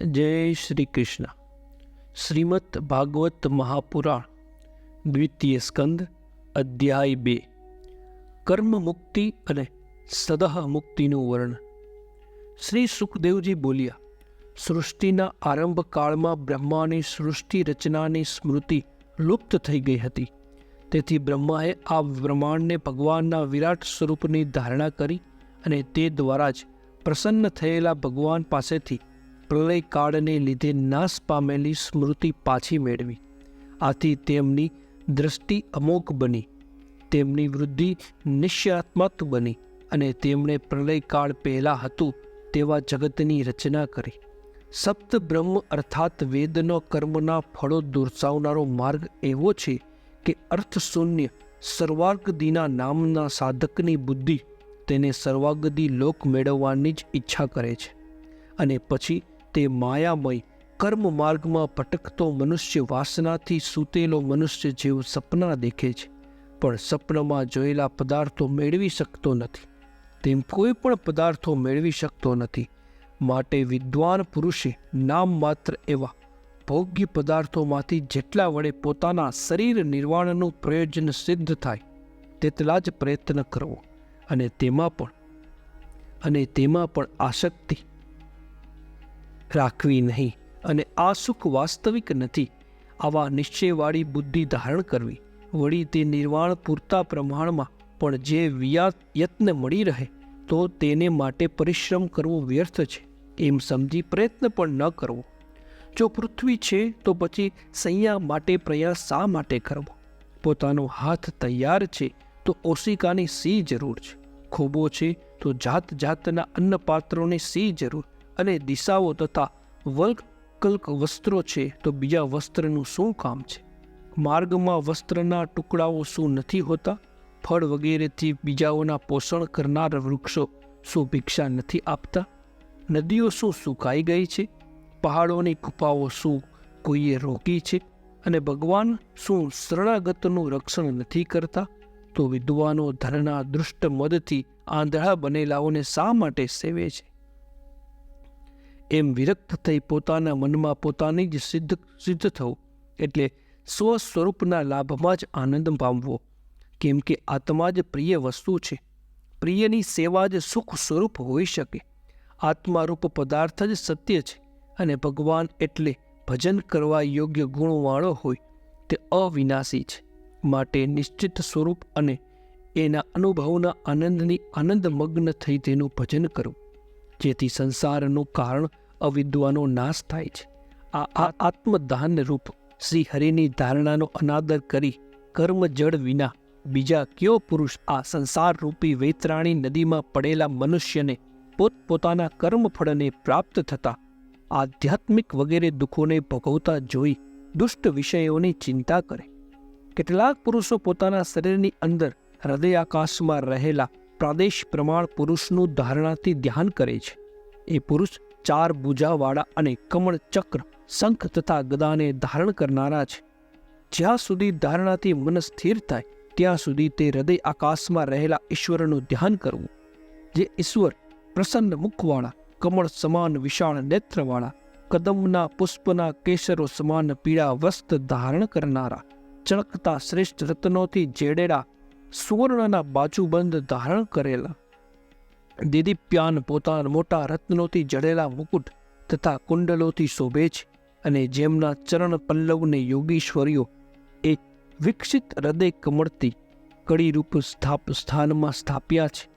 જય શ્રી કૃષ્ણ. શ્રીમદ ભાગવત મહાપુરાણ, દ્વિતીય સ્કંદ, અધ્યાય બે. કર્મ મુક્તિ અને સદહ મુક્તિનું વર્ણન. શ્રી સુખદેવજી બોલ્યા, સૃષ્ટિના આરંભકાળમાં બ્રહ્માની સૃષ્ટિ રચનાની સ્મૃતિ લુપ્ત થઈ ગઈ હતી. તેથી બ્રહ્માએ આ બ્રહ્માંડને ભગવાનના વિરાટ સ્વરૂપની ધારણા કરી અને તે દ્વારા જ પ્રસન્ન થયેલા ભગવાન પાસેથી પ્રલય કાળને લીધે નાશ પામેલી સ્મૃતિ પાછી મેળવી. આથી તેમની દ્રષ્ટિ અમોઘ બની, તેમની વૃદ્ધિ નિશ્ચયાત્મક બની અને તેમણે પ્રલયકાળ પહેલાં હતું તેવા જગતની રચના કરી. સપ્ત બ્રહ્મ અર્થાત વેદનો કર્મના ફળો દર્શાવનારો માર્ગ એવો છે કે અર્થશૂન્ય સર્વાગદીના નામના સાધકની બુદ્ધિ તેને સર્વાગદી લોક મેળવવાની જ ઈચ્છા કરે છે. અને પછી તે માયામય કર્મ માર્ગમાં ભટકતો મનુષ્ય વાસનાથી સૂતેલો મનુષ્ય જેવું સપના દેખે છે, પણ સપનામાં જોયેલા પદાર્થો મેળવી શકતો નથી. તેમ કોઈ પણ પદાર્થો મેળવી શકતો નથી. માટે વિદ્વાન પુરુષે નામ માત્ર એવા ભોગ્ય પદાર્થોમાંથી જેટલા વડે પોતાના શરીર નિર્વાણનું પ્રયોજન સિદ્ધ થાય, તેટલા જ પ્રયત્ન કરવો અને તેમાં પણ, અને તેમાં પણ આસક્તિ રાખવી નહીં અને આ સુખ વાસ્તવિક નથી. આવા નિશ્ચયવાળી બુદ્ધિ ધારણ કરવી. વળી તે નિર્વાણ પૂરતા પ્રમાણમાં પણ જે વિયા યત્ન મળી રહે, તો તેને માટે પરિશ્રમ કરવો વ્યર્થ છે. એમ સમજી પ્રયત્ન પણ ન કરવો. જો પૃથ્વી છે, તો પછી સંયા માટે પ્રયાસ શા માટે કરવો? પોતાનો હાથ તૈયાર છે, તો ઓશિકાની સી જરૂર છે? ખોબો છે, તો જાત જાતના અન્નપાત્રોની સી જરૂર? અને દિશાઓ તથા વલ્કલ્ક વસ્ત્રો છે તો બીજા વસ્ત્રનું શું કામ છે? માર્ગમાં વસ્ત્રના ટુકડાઓ શું નથી હોતા? ફળ વગેરેથી બીજાઓના પોષણ કરનાર વૃક્ષો શું ભિક્ષા નથી આપતા? નદીઓ શું સુકાઈ ગઈ છે? પહાડોની ગુફાઓ શું કોઈએ રોકી છે? અને ભગવાન શું શરણાગતનું રક્ષણ નથી કરતા? તો વિદ્વાનો ધરના દૃષ્ટ મદથી આંધળા બનેલાઓને શા માટે સેવે છે? એમ વિરક્ત થઈ પોતાના મનમાં પોતાની જ સિદ્ધ સિદ્ધ થવું એટલે સ્વ સ્વરૂપના લાભમાં જ આનંદ પામવો. કેમ કે આત્મા જ પ્રિય વસ્તુ છે. પ્રિયની સેવા જ સુખ સ્વરૂપ હોઈ શકે. આત્મારૂપ પદાર્થ જ સત્ય છે અને ભગવાન એટલે ભજન કરવા યોગ્ય ગુણવાળો હોય તે અવિનાશી છે. માટે નિશ્ચિત સ્વરૂપ અને એના અનુભવના આનંદની આનંદમગ્ન થઈ તેનું ભજન કરવું. જેથી સંસારનું કારણ અવિદ્વાનો નાશ થાય છે. આ આ આત્મદાન રૂપ શ્રી હરિની ધારણાનો અનાદર કરી કર્મ જળ વિના બીજા કયો પુરુષ આ સંસાર રૂપી વેતરાણી નદીમાં પડેલા મનુષ્યને પોતપોતાના કર્મફળને પ્રાપ્ત થતા આધ્યાત્મિક વગેરે દુઃખોને ભોગવતા જોઈ દુષ્ટ વિષયોની ચિંતા કરે. કેટલાક પુરુષો પોતાના શરીરની અંદર હૃદયાકાશમાં રહેલા પ્રાદેશ પ્રમાણ પુરુષનું ધારણાથી ધ્યાન કરે છે. એ પુરુષ ચાર ભુજાવાળા અને કમળ ચક્ર શંખ તથા ગદાને ધારણ કરનારા છે. જ્યાં સુધી ધારણાથી મન સ્થિર થાય, ત્યાં સુધી તે હૃદય આકાશમાં રહેલા ઈશ્વરનું ધ્યાન કરવું. જે ઈશ્વર પ્રસન્ન મુખવાળા, કમળ સમાન વિશાળ નેત્રવાળા, કદમના પુષ્પના કેસરો સમાન પીળા વસ્ત્ર ધારણ કરનારા, ચળકતા શ્રેષ્ઠ રત્નોથી જેડેલા સુવર્ણના બાજુબંધ ધારણ કરેલા. દિદીપ્યાન પોતાના મોટા રત્નોથી જડેલા મુકુટ તથા કુંડલોથી શોભે છે અને જેમના ચરણ પલ્લવને યોગીશ્વરીઓ એક વિકસિત હૃદય કમળથી કડીરૂપ સ્થાપ સ્થાનમાં સ્થાપ્યા છે.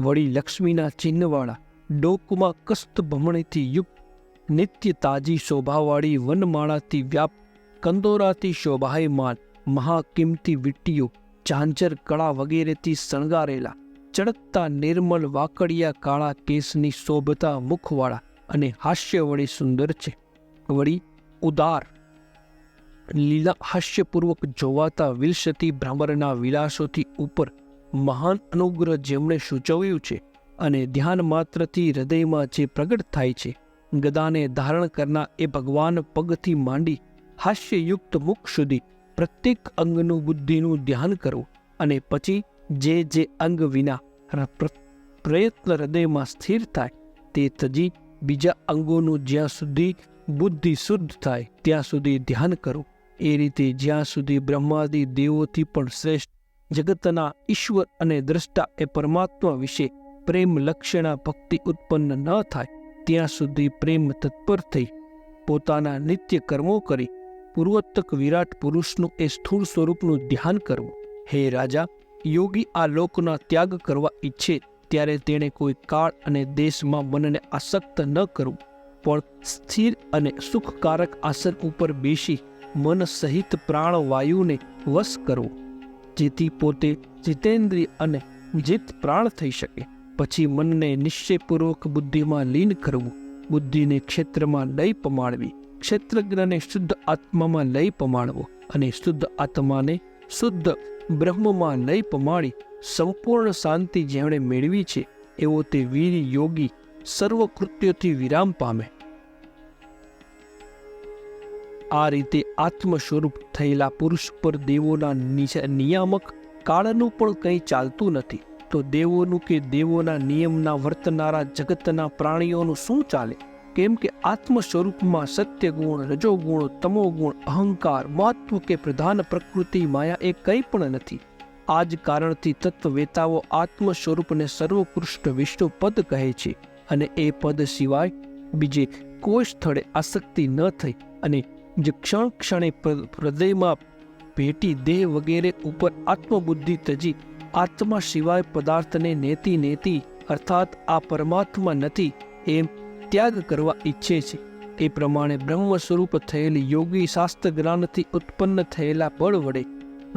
વળી લક્ષ્મીના ચિહ્નવાળા ડોકમાં કસ્ત ભમણીથી યુક્ત નિત્ય તાજી શોભાવાળી વનમાળાથી વ્યાપ કંદોરાથી શોભાયમાન મહાકિંમતી વિટ્ટીઓ, ચાંચર કળા વગેરેથી શણગારેલા ચળકતા નિર્મલ વાકડિયા કાળા કેસની શોભતા મુખવાળા અને હાસ્ય વળી સુંદર છે. વળી ઉદાર લીલા હાસ્યપૂર્વક જોવાતા વિલસતી ભ્રમરના વિલાસોથી ઉપર મહાન અનુગ્રહ જેમણે સૂચવ્યું છે અને ધ્યાન માત્રથી હૃદયમાં જે પ્રગટ થાય છે, ગદાને ધારણ કરનાર એ ભગવાન પગથી માંડી હાસ્યયુક્ત મુખ સુધી પ્રત્યેક અંગનું બુદ્ધિનું ધ્યાન કરવું અને પછી જે જે અંગ વિના પ્રયત્ન હૃદયમાં સ્થિર થાય, તે તજી બીજા અંગોનું જ્યાં સુધી બુદ્ધિ શુદ્ધ થાય, ત્યાં સુધી ધ્યાન કરો. એ રીતે જ્યાં સુધી બ્રહ્માદિ દેવોથી પણ શ્રેષ્ઠ જગતના ઈશ્વર અને દ્રષ્ટા એ પરમાત્મા વિશે પ્રેમ લક્ષણા ભક્તિ ઉત્પન્ન ન થાય, ત્યાં સુધી પ્રેમ તત્પર થઈ, પોતાના નિત્ય કર્મો કરી, પૂર્વોત્તક વિરાટ પુરુષનું એ સ્થૂળ સ્વરૂપનું ધ્યાન કરવું. હે રાજા યોગી આ લોકના ત્યાગ કરવા ઈચ્છે ત્યારે તેણે કોઈ કાળ અને દેશમાં મનને આસક્ત ન કરવું, પણ સ્થિર અને સુખકારક આસન ઉપર બેસી મન સહિત પ્રાણવાયુને વશ કરવો, જેથી પોતે જીતેન્દ્રિય અને જીત પ્રાણ થઈ શકે. પછી મનને નિશ્ચયપૂર્વક બુદ્ધિમાં લીન કરવું, બુદ્ધિને ક્ષેત્રમાં લઈ પમાડવી, ક્ષેત્રજ્ઞને શુદ્ધ આત્મામાં લઈ પમાડવો અને શુદ્ધ આત્માને શુદ્ધ બ્રહ્મમાં લઈ પમાડી સંપૂર્ણ શાંતિ જેમણે મેળવી છે, એવો તે વીર યોગી સર્વ કૃત્યોથી વિરામ પામે. આ રીતે આત્મ સ્વરૂપ થયેલા પુરુષ પર દેવોના નિયામક કાળનું પણ કંઈ ચાલતું નથી. તો દેવોનું કે દેવોના નિયમના વર્તનારા જગતના પ્રાણીઓનું શું ચાલે? કેમ કે આત્મ સ્વરૂપમાં સત્ય ગુણ રજોગુણ, તમોગુણ, અહંકાર, મહત્વ કે પ્રધાન પ્રકૃતિ માયા એ કંઈ પણ નથી. આ જ કારણથી તત્વવેતાઓ આત્મ સ્વરૂપને સર્વોકૃષ્ટ વિષ્ણુ પદ કહે છે અને એ પદ સિવાય બીજે કોઈ સ્થળે આસક્તિ ન થઈ અને જે ક્ષણ ક્ષણે હૃદયમાં ભેટી દેહ વગેરે ઉપર આત્મબુદ્ધિ તજી આત્મા સિવાય પદાર્થને નેતી નેતી અર્થાત આ પરમાત્મા નથી એમ ત્યાગ કરવા ઈચ્છે છે. એ પ્રમાણે બ્રહ્મ સ્વરૂપ થયેલી યોગી શાસ્ત્ર જ્ઞાનથી ઉત્પન્ન થયેલા બળ વડે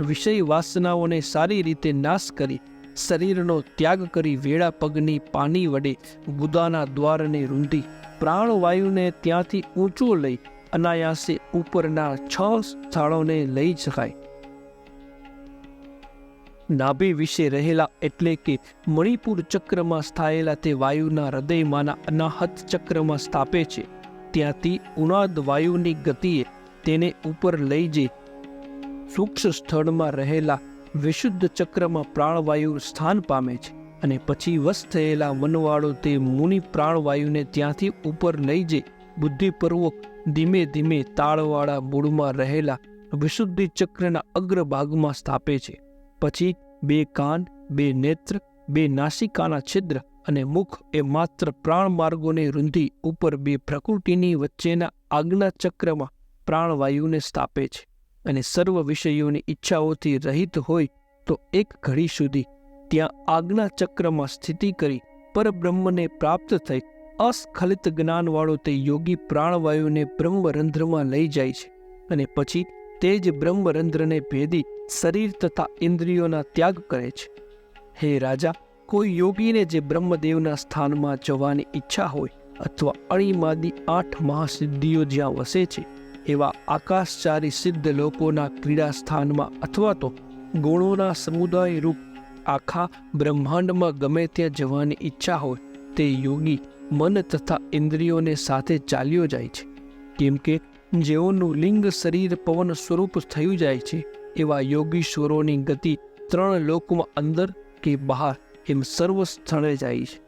વિષય વાસનાઓને સારી રીતે નાશ કરી, શરીરનો ત્યાગ કરી વેળા પગની પાની વડે ગુદાના દ્વારને રૂંધી, પ્રાણવાયુને ત્યાંથી ઊંચો લઈ, અનાયાસે ઉપરના છ સ્થળોને લઈ શકાય નાભી વિશે રહેલા એટલે કે મણિપુર ચક્રમાં સ્થાયેલા તે વાયુના હૃદયમાંના અનાહત ચક્રમાં સ્થાપે છે. ત્યાંથી ઉનાદ વાયુની ગતિએ તેને ઉપર લઈ જઈ સૂક્ષ્મ સ્થળમાં રહેલા વિશુદ્ધ ચક્રમાં પ્રાણવાયુ સ્થાન પામે છે અને પછી વશ થયેલા મનવાળો તે મુનિ પ્રાણવાયુને ત્યાંથી ઉપર લઈ જઈ બુદ્ધિપૂર્વક ધીમે ધીમે તાળવાળા મૂળમાં રહેલા વિશુદ્ધિ ચક્રના અગ્રભાગમાં સ્થાપે છે. પછી બે કાન, બે નેત્ર, બે નાસિકાના છિદ્ર અને મુખ એ માત્ર પ્રાણ માર્ગોને રૂંધી ઉપર બે પ્રકૃતિની વચ્ચેના આજ્ઞા ચક્રમાં પ્રાણવાયુને સ્થાપે છે અને સર્વ વિષયોની ઈચ્છાઓથી રહિત હોય તો એક ઘડી સુધી ત્યાં આજ્ઞા ચક્રમાં સ્થિતિ કરી પરબ્રહ્મને પ્રાપ્ત થઈ અસ્ખલિત જ્ઞાનવાળો તે યોગી પ્રાણવાયુને બ્રહ્મરંધ્રમાં લઈ જાય છે અને પછી તે જ બ્રહ્મરંધ્રને ભેદી શરીર તથા ઇન્દ્રિયોના ત્યાગ કરે છે. હે રાજા, કોઈ યોગીને જે બ્રહ્મદેવના સ્થાનમાં જવાની ઈચ્છા હોય અથવા અણીમાદી આઠ મહાસિદ્ધિઓ જ્યાં વસે છે, એવા આકાશચારી સિદ્ધ લોકોના ક્રીડા સ્થાનમાં અથવા તો ગુણોના સમુદાય રૂપ આખા બ્રહ્માંડમાં ગમે ત્યાં જવાની ઈચ્છા હોય, તે યોગી મન તથા ઇન્દ્રિયોને સાથે ચાલ્યો જાય છે. કેમ કે જેઓનું લિંગ શરીર પવન સ્વરૂપ થયું જાય છે એવા યોગીશ્વરોની ગતિ ત્રણ લોકમાં અંદર કે બહાર એમ સર્વ સ્થળે જાય છે.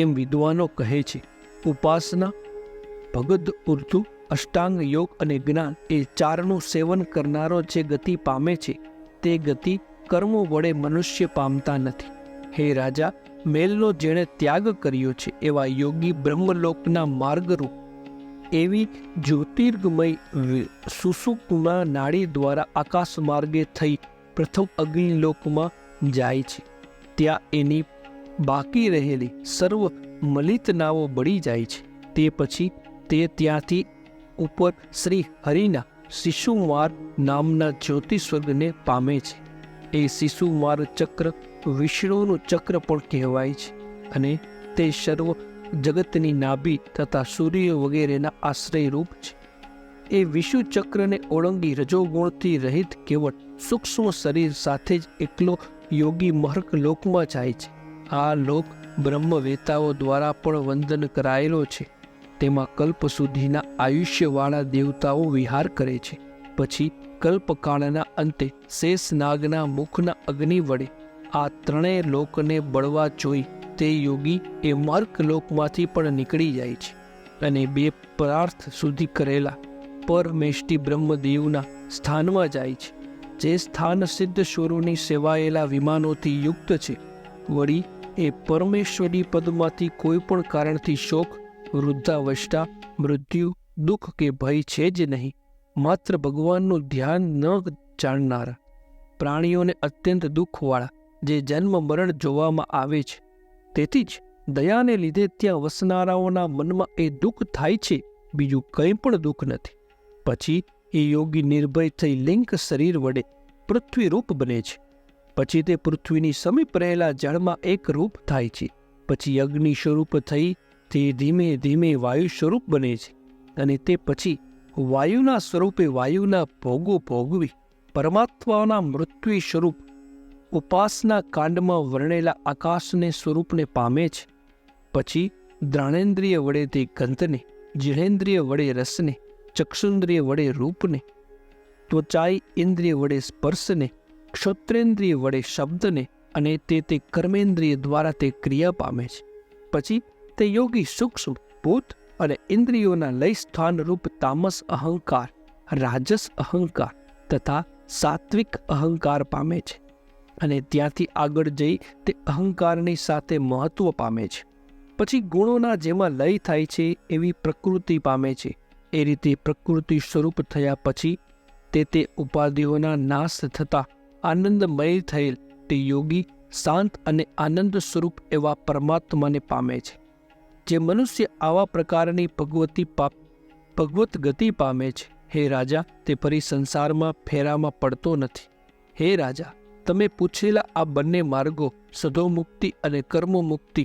એમ વિદ્વાનો કહે છે, ઉપાસના ભગદ ઉર્દુ, અષ્ટાંગ યોગ અને જ્ઞાન એ ચારનું સેવન કરનારો જે ગતિ પામે છે, તે ગતિ કર્મો વડે મનુષ્ય પામતા નથી. હે રાજા, મેલનો જેણે ત્યાગ કર્યો છે એવા યોગી બ્રહ્મલોકના માર્ગરૂપ એવી જ્યોતિર્ગમય સુસુકના નાડી દ્વારા આકાશ માર્ગે થઈ પ્રથમ અગ્નિલોકમાં જાય છે. ત્યાં એની બાકી રહેલી સર્વ મલિતનાઓ બળી જાય છે. તે પછી તે ત્યાંથી ઉપર શ્રી હરિના શિશુમાર નામના જ્યોતિસ્વર્ગને પામે છે. એ શિશુમાર ચક્ર વિષ્ણુનું ચક્ર પણ કહેવાય છે અને તે સર્વ જગતની નાભી તથા સૂર્ય વગેરેના આશ્રય રૂપ છે. એ વિષુચક્રને ઓળંગી રજોગુણથી રહિત કેવળ સૂક્ષ્મ શરીર સાથે જ એકલો યોગી મહર્ક લોકમાં જાય છે. આ લોક બ્રહ્મવેતાઓ દ્વારા પણ વંદન કરાયેલો છે. તેમાં કલ્પ સુધીના આયુષ્યવાળા દેવતાઓ વિહાર કરે છે. પછી કલ્પકાળના અંતે શેષનાગના મુખના અગ્નિ વડે આ ત્રણેય લોકને બળવા જોઈ તે યોગી એ માર્ગલોકમાંથી પણ નીકળી જાય છે અને બે પરાર્થ સુધી કરેલા પરમેષ્ટિ બ્રહ્મદેવના સ્થાનમાં જાય છે. જે સ્થાન સિદ્ધ સ્વરોની સેવાયેલા વિમાનોથી યુક્ત છે. વળી એ પરમેશ્વરી પદમાંથી કોઈ પણ કારણથી શોક, વૃદ્ધાવસ્થા, મૃત્યુ, દુઃખ કે ભય છે જ નહીં. માત્ર ભગવાનનું ધ્યાન ન જાણનારા પ્રાણીઓને અત્યંત દુઃખવાળા જે જન્મ મરણ જોવામાં આવે છે તેથી જ દયાને લીધે ત્યાં વસનારાઓના મનમાં એ દુઃખ થાય છે, બીજું કંઈ પણ દુઃખ નથી. પછી એ યોગી નિર્ભય થઈ લિંક શરીર વડે પૃથ્વી રૂપ બને છે. પછી તે પૃથ્વીની સમીપ રહેલા જળમાં એક રૂપ થાય છે. પછી અગ્નિ સ્વરૂપ થઈ તે ધીમે ધીમે વાયુ સ્વરૂપ બને છે. અને તે પછી વાયુના સ્વરૂપે વાયુના ભોગો ભોગવી પરમાત્માના મૃત્યુ સ્વરૂપ ઉપાસના કાંડમાં વર્ણેલા આકાશને સ્વરૂપને પામે છે. પછી દ્રાણેન્દ્રિય વડે તે ગંધને, જીણેન્દ્રિય વડે રસને, ચક્ષુન્દ્રિય વડે રૂપને, ત્વચાઈ ઇન્દ્રિય વડે સ્પર્શને, ક્ષોત્રેન્દ્રિય વડે શબ્દને અને તે તે કર્મેન્દ્રિય દ્વારા તે ક્રિયા પામે છે. પછી તે યોગી સૂક્ષ્મ, ભૂત અને ઇન્દ્રિયોના લય સ્થાન રૂપ તામસ અહંકાર, રાજસ અહંકાર તથા સાત્વિક અહંકાર પામે છે. અને ત્યાંથી આગળ જઈ તે અહંકારની સાથે મહત્વ પામે છે. પછી ગુણોના જેમાં લય થાય છે એવી પ્રકૃતિ પામે છે. એ રીતે પ્રકૃતિ સ્વરૂપ થયા પછી તે તે ઉપાધિઓના નાશ થતાં આનંદમય થયેલ તે યોગી શાંત અને આનંદ સ્વરૂપ એવા પરમાત્માને પામે છે. જે મનુષ્ય આવા પ્રકારની ભગવતી પાપ, ભગવત ગતિ પામે છે. હે રાજા, તે ફરી સંસારમાં ફેરામાં પડતો નથી. હે રાજા તમે પૂછેલા આ બંને માર્ગો સધોમુક્તિ અને કર્મમુક્તિ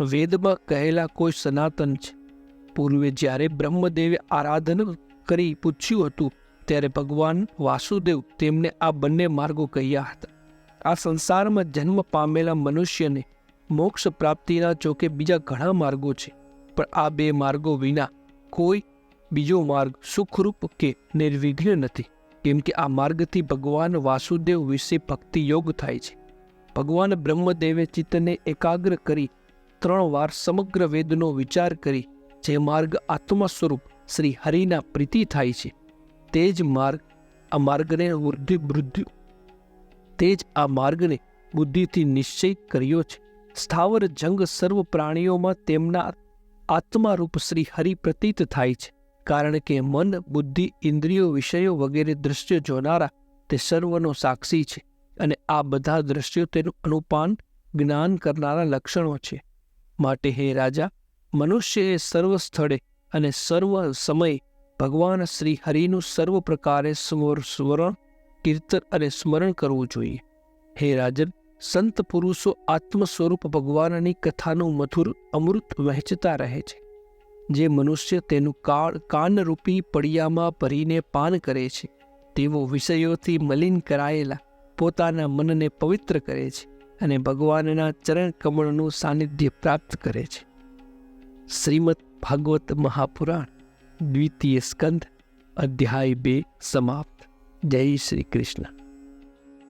વેદમાં કહેલા કોઈ સનાતન છે. પૂર્વે જ્યારે બ્રહ્મદેવે આરાધન કરી પૂછ્યું હતું, ત્યારે ભગવાન વાસુદેવ તેમને આ બંને માર્ગો કહ્યા હતા. આ સંસારમાં જન્મ પામેલા મનુષ્યને મોક્ષ પ્રાપ્તિના ચોકે બીજા ઘણા માર્ગો છે, પણ આ બે માર્ગો વિના કોઈ બીજો માર્ગ સુખરૂપ કે નિર્વિઘ્ન નથી. કેમ કે આ માર્ગથી ભગવાન વાસુદેવ વિશે ભક્તિ યોગ થાય છે. ભગવાન બ્રહ્મદેવે ચિત્તને એકાગ્ર કરી ત્રણ વાર સમગ્ર વેદનો વિચાર કરી, જે માર્ગ આત્મા સ્વરૂપ શ્રી હરિના પ્રીતિ થાય છે. તે જ માર્ગ આ માર્ગને વૃદ્ધિ વૃદ્ધિ તે જ આ માર્ગને બુદ્ધિથી નિશ્ચય કર્યો છે. સ્થાવર જંગ સર્વ પ્રાણીઓમાં તેમના આત્મારૂપ શ્રી હરિ પ્રતીત થાય છે. કારણ કે મન, બુદ્ધિ, ઇન્દ્રિયો વિષયો વગેરે દ્રશ્યો જોનારા તે સર્વનો સાક્ષી છે અને આ બધા દ્રશ્યો તેનું અનુપાન જ્ઞાન કરનારા લક્ષણો છે. માટે હે રાજા મનુષ્યએ સર્વ સ્થળે અને સર્વ સમયે ભગવાન શ્રી હરિનું સર્વ પ્રકારે સ્મર, સ્મરણ, કીર્તન અને સ્મરણ કરવું જોઈએ. હે રાજન, સંત પુરુષો આત્મ સ્વરૂપ ભગવાનની કથાનું મધુર, અમૃત વહેંચતા રહે છે. જે મનુષ્ય તેનું કાળ કાનરૂપી પડિયામાં ભરીને પાન કરે છે, તેઓ વિષયોથી મલિન કરાયેલા પોતાના મનને પવિત્ર કરે છે અને ભગવાનના ચરણ કમળનું સાનિધ્ય પ્રાપ્ત કરે છે. શ્રીમદ ભાગવત મહાપુરાણ, દ્વિતીય સ્કંદ, અધ્યાય બે સમાપ્ત. જય શ્રી કૃષ્ણ.